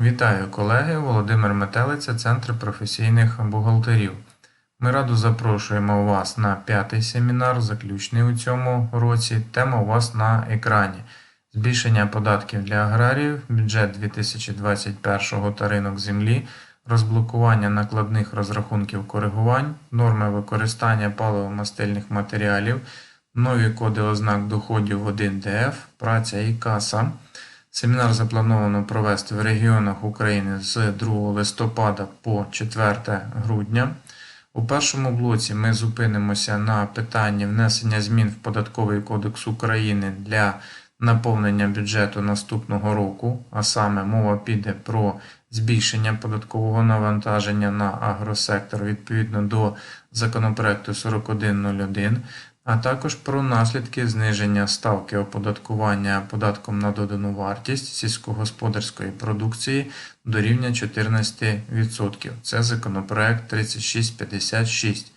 Вітаю колеги! Володимир Метелиця, Центр професійних бухгалтерів. Ми радо запрошуємо вас на п'ятий семінар, заключний у цьому році. Тема у вас на екрані. Збільшення податків для аграріїв, бюджет 2021 та ринок землі, розблокування накладних розрахунків коригувань, норми використання паливо-мастильних матеріалів, нові коди ознак доходів 1ДФ, праця і каса. Семінар заплановано провести в регіонах України з 2 листопада по 4 грудня. У першому блоці ми зупинимося на питанні внесення змін в Податковий кодекс України для наповнення бюджету наступного року, а саме мова піде про збільшення податкового навантаження на агросектор відповідно до законопроекту 4101 а також про наслідки зниження ставки оподаткування податком на додану вартість сільськогосподарської продукції до рівня 14%. Це законопроект 3656.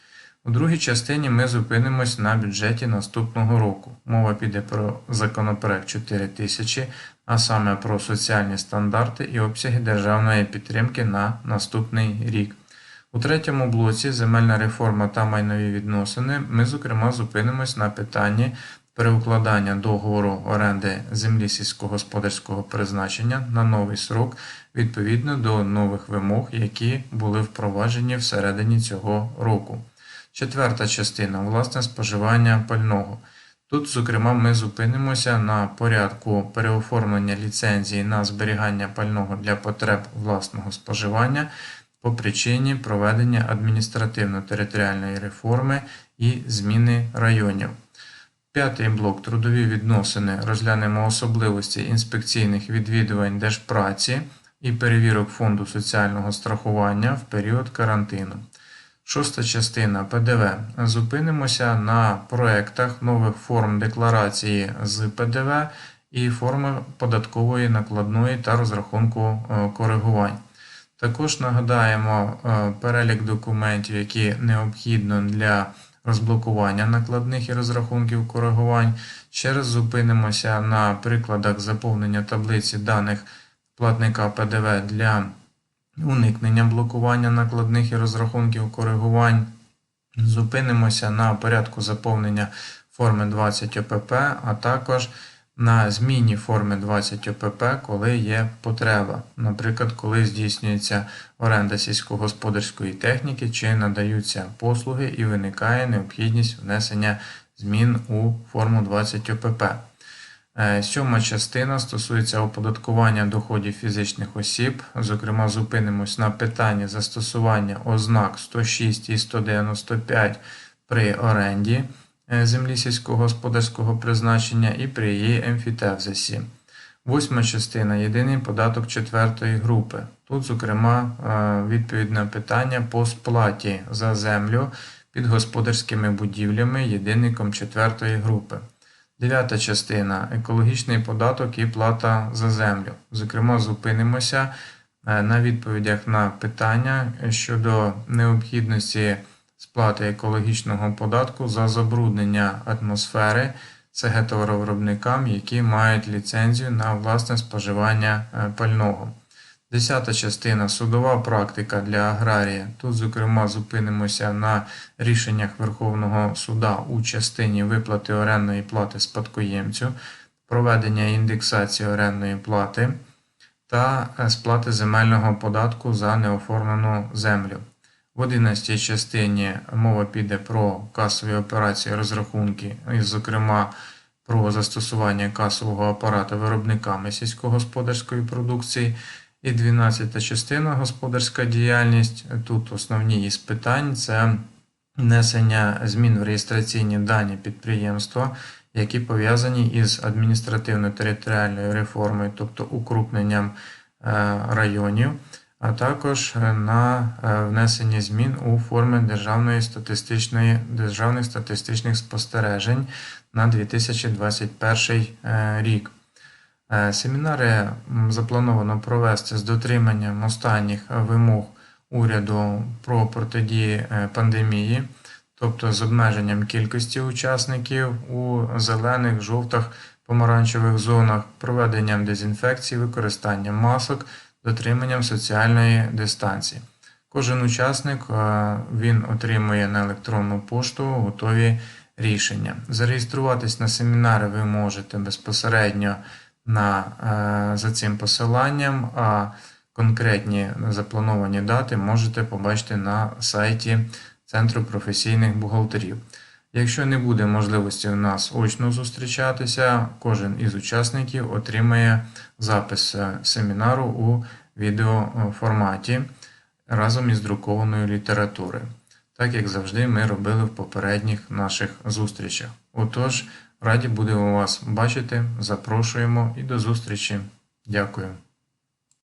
У другій частині ми зупинимось на бюджеті наступного року. Мова піде про законопроект 4000, а саме про соціальні стандарти і обсяги державної підтримки на наступний рік. У третьому блоці земельна реформа та майнові відносини ми, зокрема, зупинимось на питанні переукладання договору оренди землі сільськогосподарського призначення на новий срок відповідно до нових вимог, які були впроваджені всередині цього року. Четверта частина власне споживання пального. Тут, зокрема, ми зупинимося на порядку переоформлення ліцензії на зберігання пального для потреб власного споживання по причині проведення адміністративно-територіальної реформи і зміни районів. П'ятий блок трудові відносини розглянемо особливості інспекційних відвідувань держпраці і перевірок Фонду соціального страхування в період карантину. Шоста частина ПДВ. Зупинимося на проектах нових форм декларації з ПДВ і форми податкової накладної та розрахунку е, коригувань. Також нагадаємо е, перелік документів, які необхідно для розблокування накладних і розрахунків коригувань. Ще раз зупинимося на прикладах заповнення таблиці даних платника ПДВ для уникнення блокування накладних і розрахунків коригувань. Зупинимося на порядку заповнення форми 20 ОПП, а також на зміні форми 20 ОПП, коли є потреба. Наприклад, коли здійснюється оренда сільськогосподарської техніки чи надаються послуги і виникає необхідність внесення змін у форму 20 ОПП. Е, сьома частина стосується оподаткування доходів фізичних осіб. Зокрема, зупинимось на питанні застосування ознак 106 і 195 при оренді. Е, землі сільськогосподарського призначення і при її емфітевзисі. Восьма частина єдиний податок четвертої групи. Тут, зокрема, е, відповідне питання по сплаті за землю під господарськими будівлями єдиником четвертої групи. Дев'ята частина екологічний податок і плата за землю. Зокрема, зупинимося е, на відповідях на питання щодо необхідності сплати екологічного податку за забруднення атмосфери цегетоваровиробникам, які мають ліцензію на власне споживання е, пального. Десята частина судова практика для аграрія. Тут, зокрема, зупинимося на рішеннях Верховного суда у частині виплати орендної плати спадкоємцю, проведення індексації орендної плати та е, сплати земельного податку за неоформлену землю. В 11 частині мова піде про касові операції розрахунки, і, зокрема, про застосування касового апарату виробниками сільськогосподарської продукції. І 12 частина господарська діяльність. Тут основні із питань це внесення змін в реєстраційні дані підприємства, які пов'язані із адміністративно-територіальною реформою, тобто укрупненням е, районів а також е, на е, внесення змін у форми Державної статистичної, Державних статистичних спостережень на 2021 е, рік. Семінари заплановано провести з дотриманням останніх вимог уряду про протидії пандемії, тобто з обмеженням кількості учасників у зелених, жовтих, помаранчевих зонах, проведенням дезінфекції, використанням масок дотриманням соціальної дистанції. Кожен учасник е, він отримує на електронну пошту готові рішення. Зареєструватись на семінари ви можете безпосередньо на, е, за цим посиланням, а конкретні заплановані дати можете побачити на сайті Центру професійних бухгалтерів. Якщо не буде можливості у нас очно зустрічатися, кожен із учасників отримає запис е, семінару у відеоформаті разом із друкованою літературою, так як завжди ми робили в попередніх наших зустрічах. Отож, раді будемо вас бачити, запрошуємо і до зустрічі. Дякую.